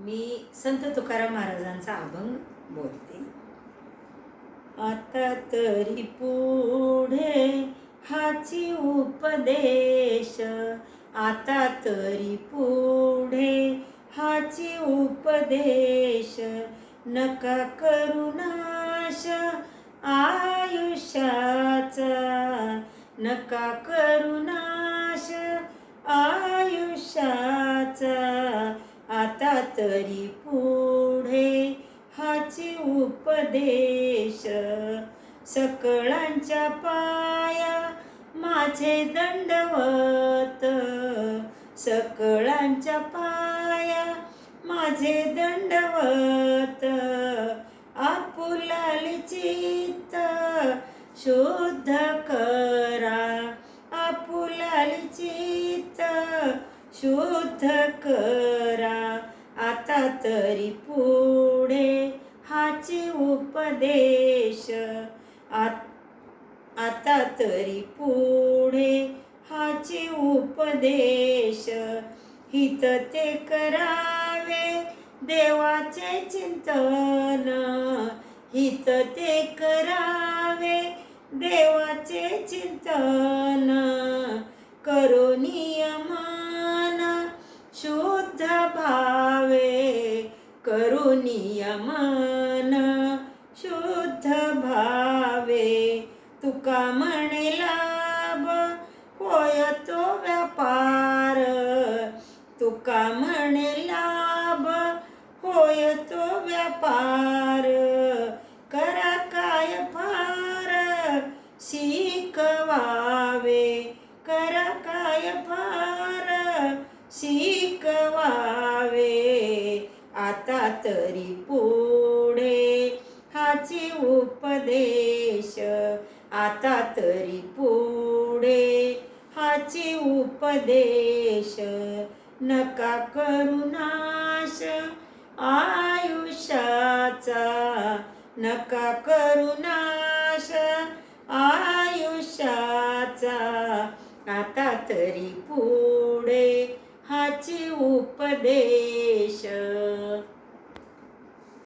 मी संत तुकाराम महाराजांचा अभंग बोलते. आता तरी पुढे हाची उपदेश. आता तरी पुढे हाची उपदेश. नका करुणाश आयुष्याचा. नका करुणाश आयुष्या गेला तरी पुढे हाची उपदेश. सकळांच्या पाया माझे दंडवत. सकळांच्या पाया माझे दंडवत. आपुलाली चित्त शुद्ध करा. आपुलाली चित्त शुद्ध करा. आता तरी पुढे हाचे उपदेश. आत- आता तरी पुढे हाचे उपदेश. हित ते करावे देवाचे चिंतन. हित ते करावे देवाचे चिंतन. करो नियमान शुद्ध भाव. तुका म्हणे लाभ होय तो व्यापार. तुका म्हणे लाभ होय तो व्यापार. करा काय फार शिकवावे. करा काय फार शिकवावे. आता तरी पुढे हाची उपदेश आता तरी पुढे हाची उपदेश नका करुणाश आयुष्याचा नका करुणाश आयुष्याचा आता तरी पुढे हाची उपदेश